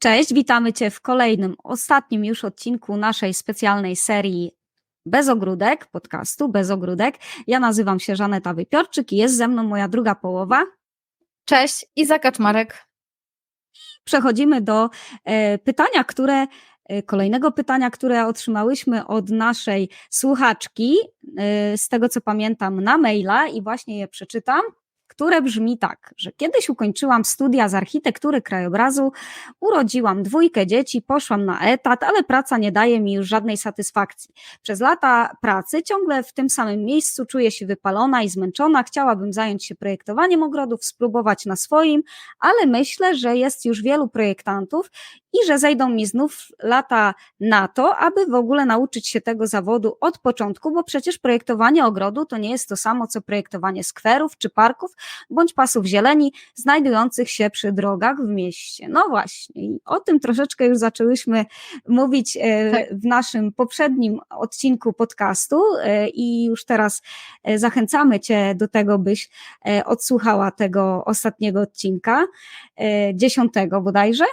Cześć, witamy Cię w kolejnym, ostatnim już odcinku naszej specjalnej serii Bez Ogródek, podcastu Bez Ogródek. Ja nazywam się Żaneta Wypiorczyk i jest ze mną moja druga połowa. Cześć, Iza Kaczmarek. Przechodzimy do e, pytania, które, e, kolejnego pytania, które otrzymałyśmy od naszej słuchaczki, e, z tego co pamiętam, na maila i właśnie je przeczytam które brzmi tak, że kiedyś ukończyłam studia z architektury krajobrazu, urodziłam dwójkę dzieci, poszłam na etat, ale praca nie daje mi już żadnej satysfakcji. Przez lata pracy ciągle w tym samym miejscu czuję się wypalona i zmęczona, chciałabym zająć się projektowaniem ogrodów, spróbować na swoim, ale myślę, że jest już wielu projektantów i że zejdą mi znów lata na to, aby w ogóle nauczyć się tego zawodu od początku, bo przecież projektowanie ogrodu to nie jest to samo co projektowanie skwerów czy parków, bądź pasów zieleni znajdujących się przy drogach w mieście. No właśnie, i o tym troszeczkę już zaczęłyśmy mówić e, tak. w naszym poprzednim odcinku podcastu e, i już teraz e, zachęcamy Cię do tego, byś odsłuchała tego ostatniego odcinka, dziesiątego bodajże.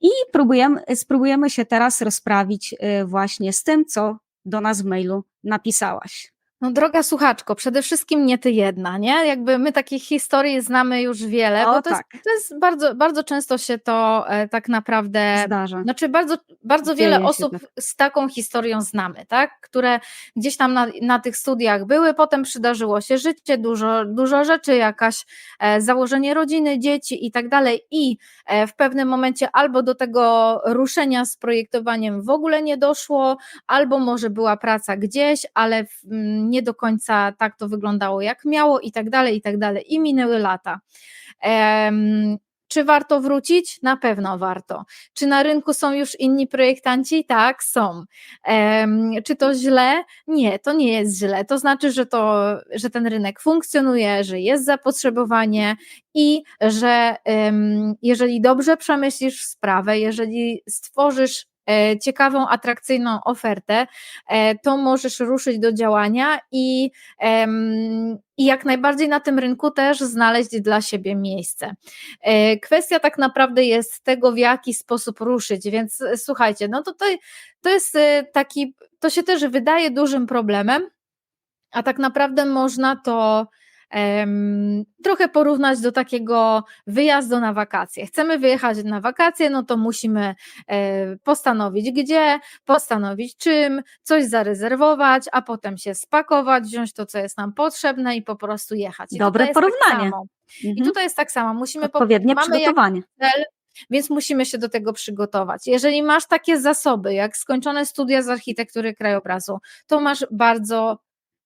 I próbujemy, spróbujemy się teraz rozprawić właśnie z tym, co do nas w mailu napisałaś. No droga słuchaczko, przede wszystkim nie ty jedna, nie? Jakby my takich historii znamy już wiele, o, bo to, tak. jest, to jest bardzo, bardzo często się to e, tak naprawdę zdarza. Znaczy bardzo, bardzo wiele osób tak. z taką historią znamy, tak? Które gdzieś tam na, na tych studiach były, potem przydarzyło się życie, dużo, dużo rzeczy, jakaś e, założenie rodziny, dzieci i tak dalej i e, w pewnym momencie albo do tego ruszenia z projektowaniem w ogóle nie doszło, albo może była praca gdzieś, ale w, nie do końca tak to wyglądało, jak miało, i tak dalej, i tak dalej. I minęły lata. Um, czy warto wrócić? Na pewno warto. Czy na rynku są już inni projektanci? Tak, są. Um, czy to źle? Nie, to nie jest źle. To znaczy, że, to, że ten rynek funkcjonuje, że jest zapotrzebowanie i że um, jeżeli dobrze przemyślisz sprawę, jeżeli stworzysz ciekawą, atrakcyjną ofertę, e, to możesz ruszyć do działania i, i jak najbardziej na tym rynku też znaleźć dla siebie miejsce. E, kwestia tak naprawdę jest tego, w jaki sposób ruszyć, więc słuchajcie, no to, to jest taki, to się też wydaje dużym problemem, a tak naprawdę można to trochę porównać do takiego wyjazdu na wakacje. Chcemy wyjechać na wakacje, no to musimy e, postanowić gdzie, postanowić czym, coś zarezerwować, a potem się spakować, wziąć to, co jest nam potrzebne i po prostu jechać. I Dobre tak porównanie. Tak mhm. I tutaj jest tak samo. Musimy Odpowiednie po, przygotowanie. Cel, więc musimy się do tego przygotować. Jeżeli masz takie zasoby, jak skończone studia z architektury krajobrazu, to masz bardzo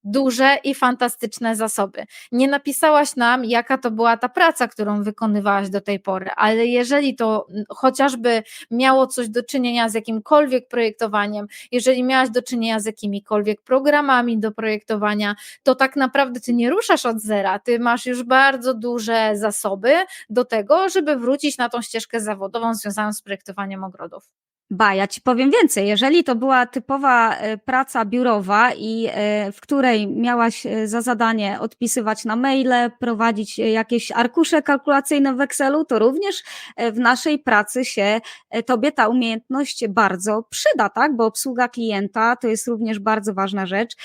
duże i fantastyczne zasoby. Nie napisałaś nam, jaka to była ta praca, którą wykonywałaś do tej pory, ale jeżeli to chociażby miało coś do czynienia z jakimkolwiek projektowaniem, jeżeli miałaś do czynienia z jakimikolwiek programami do projektowania, to tak naprawdę ty nie ruszasz od zera, ty masz już bardzo duże zasoby do tego, żeby wrócić na tą ścieżkę zawodową związaną z projektowaniem ogrodów. Ba, ja ci powiem więcej. Jeżeli to była typowa e, praca biurowa i e, w której miałaś e, za zadanie odpisywać na maile, prowadzić jakieś arkusze kalkulacyjne w Excelu, to również w naszej pracy się tobie ta umiejętność bardzo przyda, tak? Bo obsługa klienta to jest również bardzo ważna rzecz.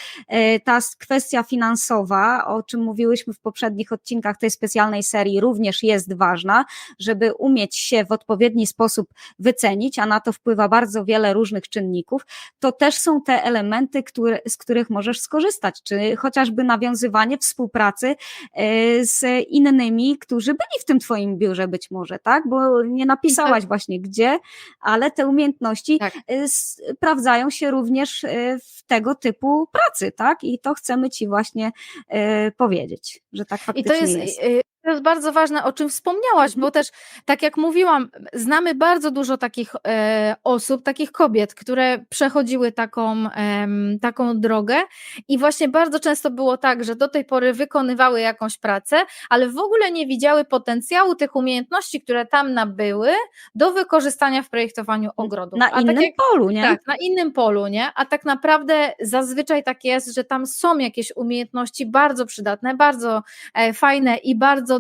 Ta kwestia finansowa, o czym mówiłyśmy w poprzednich odcinkach tej specjalnej serii, również jest ważna, żeby umieć się w odpowiedni sposób wycenić, a na to wpływa wpływa bardzo wiele różnych czynników, to też są te elementy, które, z których możesz skorzystać, czy chociażby nawiązywanie współpracy e, z innymi, którzy byli w tym twoim biurze być może, tak? Bo nie napisałaś właśnie gdzie, ale te umiejętności tak. E, sprawdzają się również e, w tego typu pracy, tak? I to chcemy ci właśnie powiedzieć, że tak faktycznie I to jest. jest. To jest bardzo ważne, o czym wspomniałaś, bo mhm. też, tak jak mówiłam, znamy bardzo dużo takich e, osób, takich kobiet, które przechodziły taką, e, taką drogę i właśnie bardzo często było tak, że do tej pory wykonywały jakąś pracę, ale w ogóle nie widziały potencjału tych umiejętności, które tam nabyły do wykorzystania w projektowaniu ogrodu. Na A tak innym tak jak, polu, nie? Tak, na innym polu, nie? A tak naprawdę zazwyczaj tak jest, że tam są jakieś umiejętności bardzo przydatne, bardzo e, fajne i bardzo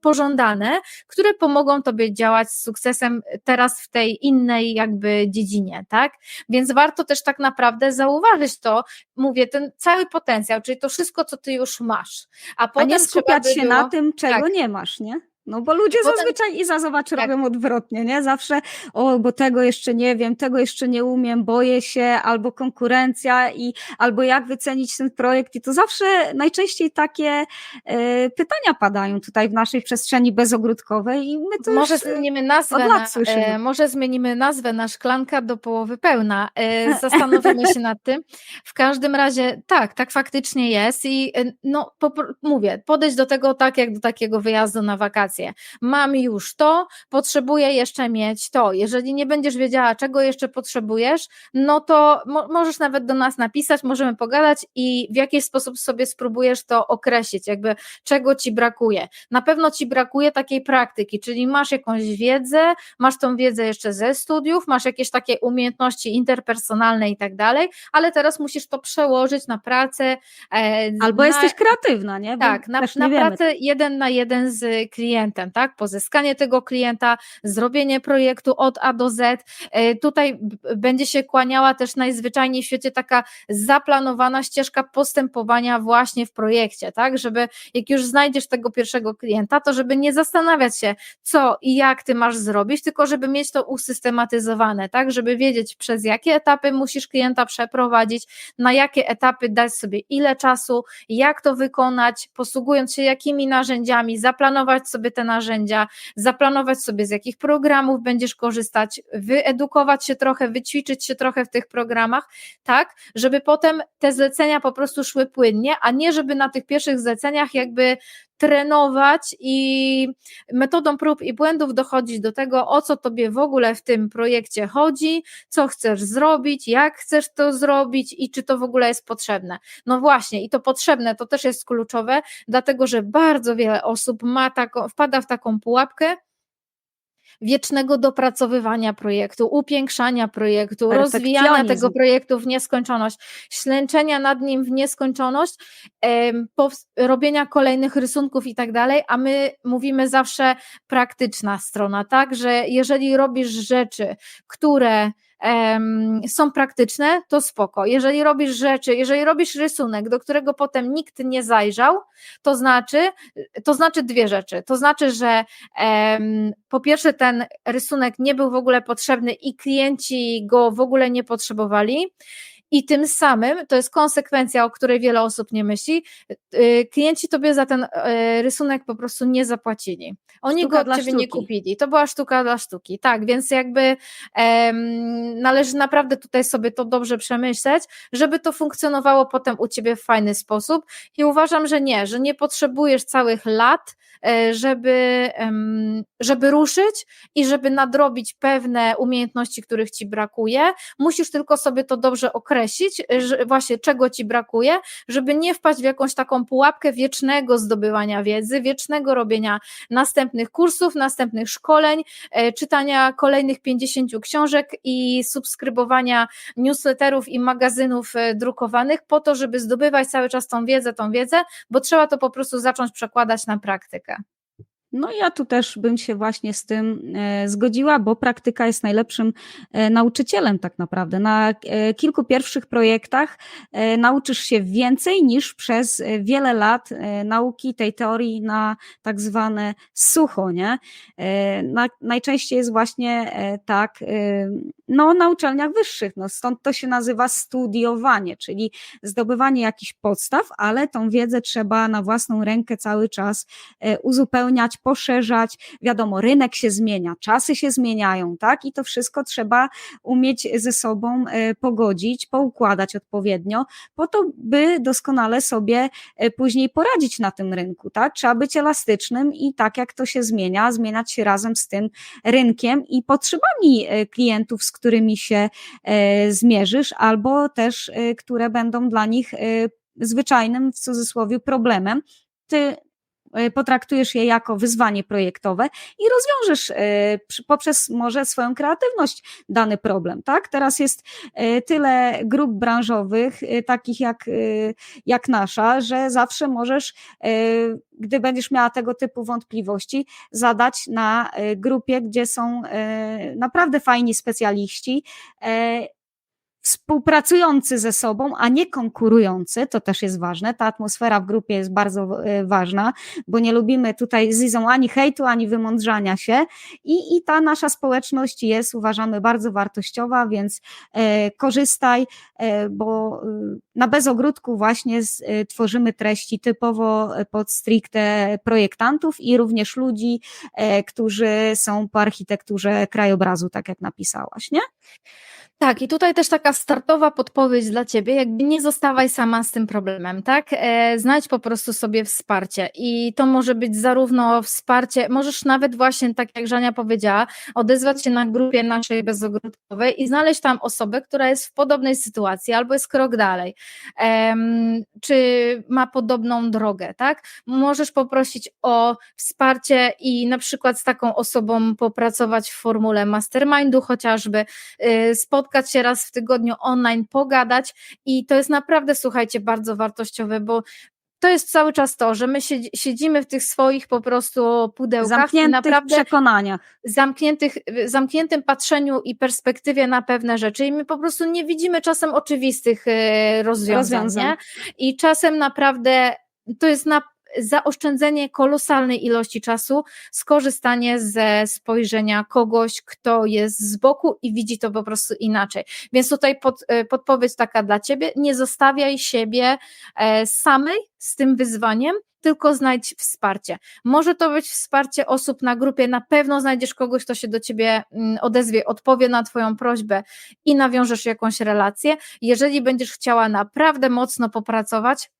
pożądane, które pomogą tobie działać z sukcesem teraz w tej innej jakby dziedzinie, tak? Więc warto też tak naprawdę zauważyć to, mówię, ten cały potencjał, czyli to wszystko, co ty już masz. A, A potem nie trzeba skupiać się było, na tym, czego tak, nie masz, nie? No bo ludzie zazwyczaj, Iza zobacz, tak. robią odwrotnie, nie? Zawsze, o, bo tego jeszcze nie wiem, tego jeszcze nie umiem, boję się, albo konkurencja i albo jak wycenić ten projekt i to zawsze najczęściej takie e, pytania padają tutaj w naszej przestrzeni bezogródkowej i my to może już, e, zmienimy nazwę na, e, może zmienimy nazwę na szklanka do połowy pełna. E, zastanowimy się nad tym. W każdym razie tak, tak faktycznie jest i e, no po, mówię, podejść do tego tak jak do takiego wyjazdu na wakacje. Mam już to, potrzebuję jeszcze mieć to. Jeżeli nie będziesz wiedziała, czego jeszcze potrzebujesz, no to mo możesz nawet do nas napisać, możemy pogadać i w jakiś sposób sobie spróbujesz to określić, jakby czego ci brakuje. Na pewno ci brakuje takiej praktyki, czyli masz jakąś wiedzę, masz tą wiedzę jeszcze ze studiów, masz jakieś takie umiejętności interpersonalne i tak dalej, ale teraz musisz to przełożyć na pracę. E, albo na, jesteś kreatywna, nie? Bo tak, na, na pracę jeden na jeden z klientem, tak? Pozyskanie tego klienta, zrobienie projektu od A do Z. E, Tutaj będzie się kłaniała też najzwyczajniej w świecie taka zaplanowana ścieżka postępowania właśnie w projekcie, tak? Żeby jak już znajdziesz tego pierwszego klienta, to żeby nie zastanawiać się, co i jak ty masz zrobić, tylko żeby mieć to usystematyzowane, tak? Żeby wiedzieć, przez jakie etapy musisz klienta przeprowadzić, na jakie etapy dać sobie ile czasu, jak to wykonać, posługując się jakimi narzędziami, zaplanować sobie te narzędzia, zaplanować sobie z jakich programów będziesz korzystać, wyedukować się trochę, wyćwiczyć się trochę w tych programach, tak, żeby potem te zlecenia po prostu szły płynnie, a nie żeby na tych pierwszych zleceniach jakby trenować i metodą prób i błędów dochodzić do tego, o co tobie w ogóle w tym projekcie chodzi, co chcesz zrobić, jak chcesz to zrobić i czy to w ogóle jest potrzebne. No właśnie, i to potrzebne to też jest kluczowe, dlatego że bardzo wiele osób ma taką, wpada w taką pułapkę, wiecznego dopracowywania projektu, upiększania projektu, rozwijania tego projektu w nieskończoność, ślęczenia nad nim w nieskończoność, robienia kolejnych rysunków i tak dalej, a my mówimy zawsze praktyczna strona, tak, że jeżeli robisz rzeczy, które są praktyczne, to spoko. Jeżeli robisz rzeczy, jeżeli robisz rysunek, do którego potem nikt nie zajrzał, to znaczy, to znaczy dwie rzeczy. To znaczy, że po pierwsze ten rysunek nie był w ogóle potrzebny i klienci go w ogóle nie potrzebowali. I tym samym, to jest konsekwencja, o której wiele osób nie myśli, y, klienci tobie za ten y, rysunek po prostu nie zapłacili. Oni Sztuka go od dla ciebie nie sztuki. kupili. To była sztuka dla sztuki. Tak, więc jakby em, należy naprawdę tutaj sobie to dobrze przemyśleć, żeby to funkcjonowało potem u ciebie w fajny sposób. I uważam, że nie, że nie potrzebujesz całych lat, e, żeby, żeby ruszyć i żeby nadrobić pewne umiejętności, których ci brakuje. Musisz tylko sobie to dobrze określić, e, że właśnie czego ci brakuje, żeby nie wpaść w jakąś taką pułapkę wiecznego zdobywania wiedzy, wiecznego robienia następnych kursów, następnych szkoleń, e, czytania kolejnych 50 książek i subskrybowania newsletterów i magazynów e, drukowanych po to, żeby zdobywać cały czas tą wiedzę, tą wiedzę, bo trzeba to po prostu zacząć przekładać na praktykę. No ja tu też bym się właśnie z tym e, zgodziła, bo praktyka jest najlepszym e, nauczycielem tak naprawdę. Na e, kilku pierwszych projektach nauczysz się więcej niż przez wiele lat nauki tej teorii na tak zwane sucho, nie? Na, najczęściej jest właśnie tak, no na uczelniach wyższych, no stąd to się nazywa studiowanie, czyli zdobywanie jakichś podstaw, ale tą wiedzę trzeba na własną rękę cały czas e, uzupełniać, poszerzać. Wiadomo, rynek się zmienia, czasy się zmieniają, tak? I to wszystko trzeba umieć ze sobą e, pogodzić, poukładać odpowiednio, po to, by doskonale sobie e, później poradzić na tym rynku, tak? Trzeba być elastycznym i tak jak to się zmienia, zmieniać się razem z tym rynkiem i potrzebami klientów, z którymi się e, zmierzysz, albo też, e, które będą dla nich e, zwyczajnym, w cudzysłowie, problemem. Ty potraktujesz je jako wyzwanie projektowe i rozwiążesz e, poprzez może swoją kreatywność dany problem, tak? Teraz jest tyle grup branżowych, takich jak, jak nasza, że zawsze możesz, gdy będziesz miała tego typu wątpliwości, zadać na grupie, gdzie są naprawdę fajni specjaliści współpracujący ze sobą, a nie konkurujący, to też jest ważne. Ta atmosfera w grupie jest bardzo e, ważna, bo nie lubimy tutaj z Izą ani hejtu, ani wymądrzania się i, i ta nasza społeczność jest, uważamy, bardzo wartościowa, więc e, korzystaj, e, bo e, na bezogródku właśnie z, e, tworzymy treści typowo pod stricte projektantów i również ludzi, e, którzy są po architekturze krajobrazu, tak jak napisałaś, nie? Tak, i tutaj też taka startowa podpowiedź dla ciebie, jakby nie zostawaj sama z tym problemem, tak? E, znajdź po prostu sobie wsparcie i to może być zarówno wsparcie, możesz nawet właśnie, tak jak Żania powiedziała, odezwać się na grupie naszej bezogródkowej i znaleźć tam osobę, która jest w podobnej sytuacji albo jest krok dalej, czy ma podobną drogę, tak? Możesz poprosić o wsparcie i na przykład z taką osobą popracować w formule mastermindu chociażby, y, spotkać spotkać się raz w tygodniu online, pogadać i to jest naprawdę, słuchajcie, bardzo wartościowe, bo to jest cały czas to, że my siedzimy w tych swoich po prostu pudełkach. Zamkniętych naprawdę przekonaniach. Zamkniętych, zamkniętym patrzeniu i perspektywie na pewne rzeczy i my po prostu nie widzimy czasem oczywistych e, rozwiązań. rozwiązań. I czasem naprawdę to jest na zaoszczędzenie kolosalnej ilości czasu, skorzystanie ze spojrzenia kogoś, kto jest z boku i widzi to po prostu inaczej. Więc tutaj pod, e, podpowiedź taka dla Ciebie, nie zostawiaj siebie e, samej z tym wyzwaniem, tylko znajdź wsparcie. Może to być wsparcie osób na grupie, na pewno znajdziesz kogoś, kto się do ciebie mm, odezwie, odpowie na Twoją prośbę i nawiążesz jakąś relację. Jeżeli będziesz chciała naprawdę mocno popracować,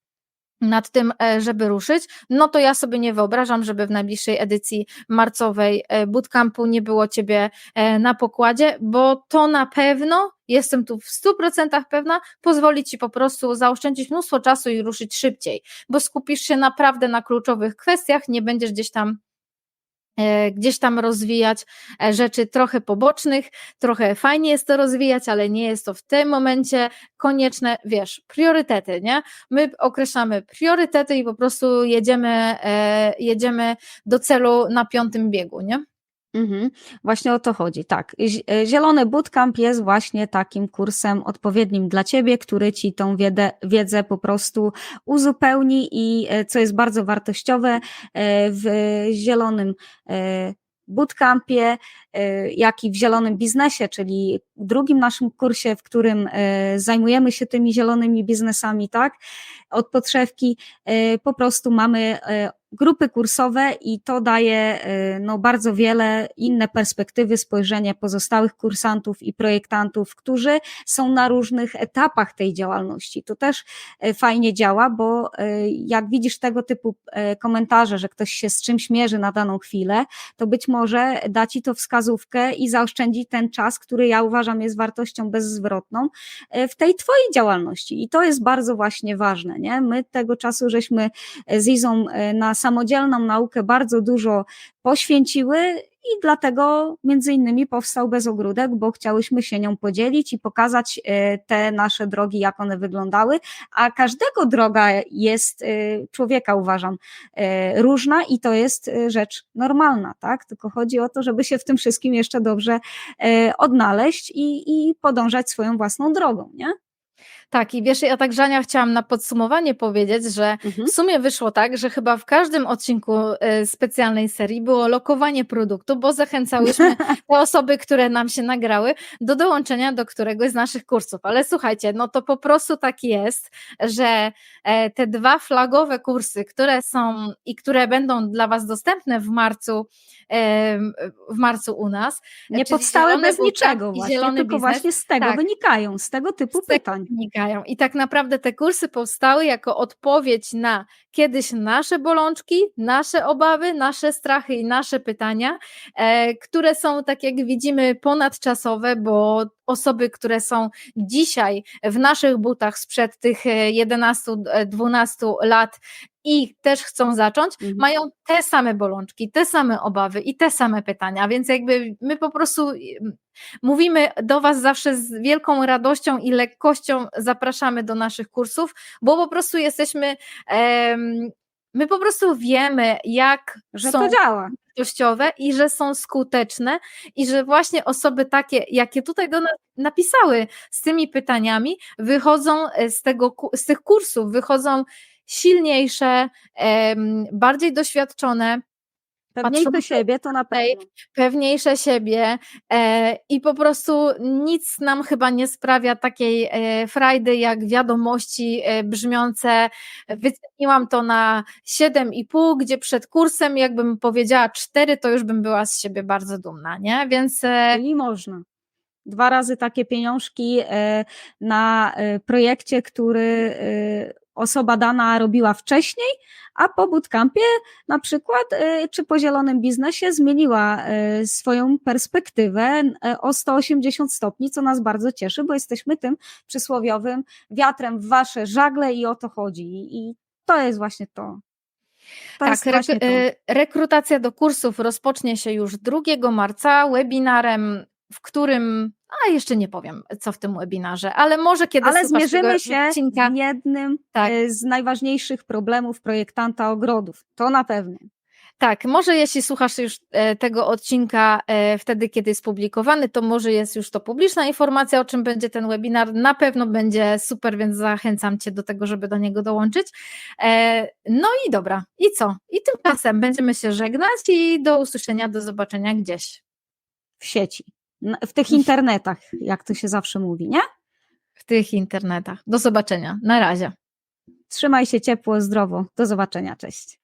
nad tym, e, żeby ruszyć, no to ja sobie nie wyobrażam, żeby w najbliższej edycji marcowej e, bootcampu nie było Ciebie e, na pokładzie, bo to na pewno, jestem tu w 100% pewna, pozwoli Ci po prostu zaoszczędzić mnóstwo czasu i ruszyć szybciej, bo skupisz się naprawdę na kluczowych kwestiach, nie będziesz gdzieś tam gdzieś tam rozwijać e, rzeczy trochę pobocznych, trochę fajnie jest to rozwijać, ale nie jest to w tym momencie konieczne, wiesz, priorytety, nie? My określamy priorytety i po prostu jedziemy, e, jedziemy do celu na piątym biegu, nie? Mhm. Właśnie o to chodzi, tak. E, Zielony Bootcamp jest właśnie takim kursem odpowiednim dla Ciebie, który Ci tą wiedzę, wiedzę po prostu uzupełni i e, co jest bardzo wartościowe e, w zielonym bootcampie, jak i w zielonym biznesie, czyli drugim naszym kursie, w którym zajmujemy się tymi zielonymi biznesami, tak, od podszewki, po prostu mamy grupy kursowe i to daje y, no, bardzo wiele inne perspektywy spojrzenia pozostałych kursantów i projektantów, którzy są na różnych etapach tej działalności. To też y, fajnie działa, bo y, jak widzisz tego typu komentarze, że ktoś się z czymś mierzy na daną chwilę, to być może da ci to wskazówkę i zaoszczędzi ten czas, który ja uważam jest wartością bezzwrotną w tej twojej działalności. I to jest bardzo właśnie ważne. Nie? My tego czasu żeśmy z Izą na samodzielną naukę bardzo dużo poświęciły i dlatego między innymi powstał Bezogródek, bo chciałyśmy się nią podzielić i pokazać e, te nasze drogi, jak one wyglądały, a każdego droga jest e, człowieka, uważam, e, różna i to jest rzecz normalna, tak? Tylko chodzi o to, żeby się w tym wszystkim jeszcze dobrze odnaleźć i, i podążać swoją własną drogą, nie? Tak, i wiesz, ja tak Żania chciałam na podsumowanie powiedzieć, że mhm. w sumie wyszło tak, że chyba w każdym odcinku y, specjalnej serii było lokowanie produktu, bo zachęcałyśmy te osoby, które nam się nagrały, do dołączenia do któregoś z naszych kursów. Ale słuchajcie, no to po prostu tak jest, że e, te dwa flagowe kursy, które są i które będą dla Was dostępne w marcu, w marcu u nas. Nie powstały bez niczego właśnie, tylko biznes. właśnie z tego tak. wynikają, z tego typu z pytań. Wynikają. I tak naprawdę te kursy powstały jako odpowiedź na kiedyś nasze bolączki, nasze obawy, nasze strachy i nasze pytania, e, które są, tak jak widzimy, ponadczasowe, bo osoby, które są dzisiaj w naszych butach sprzed tych 11-12 lat i też chcą zacząć, Mhm. mają te same bolączki, te same obawy i te same pytania, więc jakby my po prostu mówimy do Was zawsze z wielką radością i lekkością zapraszamy do naszych kursów, bo po prostu jesteśmy, my po prostu wiemy, jak Że są to działa. Wartościowe i że są skuteczne i że właśnie osoby takie, jakie tutaj do nas napisały z tymi pytaniami, wychodzą e, z, tego, z tych kursów, wychodzą silniejsze, bardziej doświadczone, Pewniejsze Patrzą- siebie to na pewno. pewniejsze siebie e, i po prostu nic nam chyba nie sprawia takiej e, frajdy jak wiadomości e, brzmiące wyceniłam to na 7,5, gdzie przed kursem jakbym powiedziała 4, to już bym była z siebie bardzo dumna, nie? Więc e, Czyli można. Dwa razy takie pieniążki e, na e, projekcie, który e, osoba dana robiła wcześniej, a po bootcampie na przykład, czy po zielonym biznesie zmieniła swoją perspektywę o 180 stopni, co nas bardzo cieszy, bo jesteśmy tym przysłowiowym wiatrem w wasze żagle i o to chodzi. I to jest właśnie to. To tak, rek- rekrutacja do kursów rozpocznie się już 2 marca webinarem, w którym, a jeszcze nie powiem, co w tym webinarze, ale może kiedy Ale zmierzymy się odcinka, z jednym Tak. e, z najważniejszych problemów projektanta ogrodów. To na pewno. Tak, może jeśli słuchasz już e, tego odcinka e, wtedy, kiedy jest publikowany, to może jest już to publiczna informacja, o czym będzie ten webinar. Na pewno będzie super, więc zachęcam Cię do tego, żeby do niego dołączyć. No i dobra, i co? I tymczasem będziemy się żegnać i do usłyszenia, do zobaczenia gdzieś w sieci, w tych internetach, jak to się zawsze mówi, nie? w tych internetach. Do zobaczenia. Na razie. Trzymaj się ciepło, zdrowo. Do zobaczenia. Cześć.